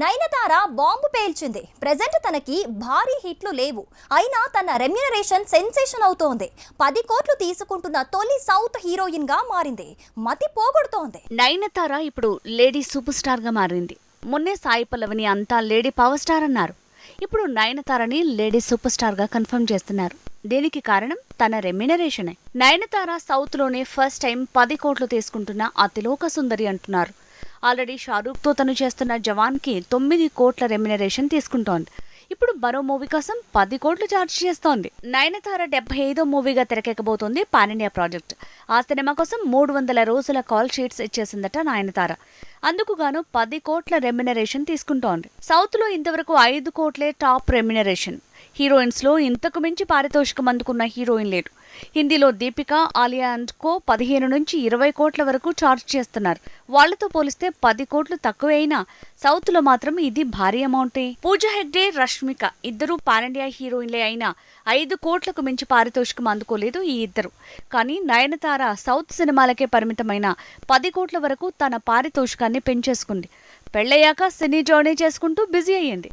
Nayanthara bomb పేల్చింది. Present తనకి భారీ హిట్లు లేవు. అయినా తన రెమ్యునరేషన్ సెన్సేషన్ అవుతోంది. పది కోట్లు తీసుకుంటున్న తొలి సౌత్ హీరోయిన్గా మారింది. మతి పోగొడుతోంది. నయనతార ఇప్పుడు లేడీ సూపర్ స్టార్గా మారింది. మొన్నే సాయి పల్లవిని అంతా లేడీ పవర్ స్టార్ అన్నారు. ఇప్పుడు నయనతారని లేడీ సూపర్ స్టార్గా కన్ఫర్మ్ చేస్తున్నారు. దీనికి కారణం? తన రెమ్యునరేషనే. నయనతార సౌత్లోనే ఫస్ట్ టైం పది కోట్లు తీసుకుంటున్న అతిలోక సుందరి అంటున్నారు. ఆల్రెడీ షారూఖ్తో తను చేస్తున్న జవాన్కి తొమ్మిది కోట్ల రెమ్యునరేషన్ తీసుకుంటోంది. ఇప్పుడు మరో మూవీ కోసం పది కోట్లు ఛార్జ్ చేస్తోంది. నయనతార డెబ్బై ఐదో మూవీగా తెరకెక్కబోతోంది పానిండియా ప్రాజెక్ట్. ఆ సినిమా కోసం మూడు వందల రోజుల కాల్ షీట్స్ ఇచ్చేసిందట నయనతార. అందుకు గాను పది కోట్ల రెమ్యునరేషన్ తీసుకుంటోంది. సౌత్లో ఇంతవరకు ఐదు కోట్లే టాప్ రెమ్యునరేషన్. హీరోయిన్స్లో ఇంతకు మించి పారితోషికం అందుకున్న హీరోయిన్ లేరు హిందీలో దీపిక ఆలియా అండ్ కో పదిహేను నుంచి ఇరవై కోట్ల వరకు చార్జ్ చేస్తున్నారు. వాళ్ళతో పోలిస్తే పది కోట్లు తక్కువే అయినా సౌత్లో మాత్రం ఇది భారీ అమౌంటే. పూజా హెగ్డే రష్మిక ఇద్దరు పారండియా హీరోయిన్లే అయినా ఐదు కోట్లకు మించి పారితోషికం అందుకోలేదు ఈ ఇద్దరు. కానీ నయనతార సౌత్ సినిమాలకే పరిమితమైన పది కోట్ల వరకు తన పారితోషికాన్ని పెంచేసుకుంది. పెళ్ళయ్యాక సినీ జర్నీ చేసుకుంటూ బిజీ అయ్యింది.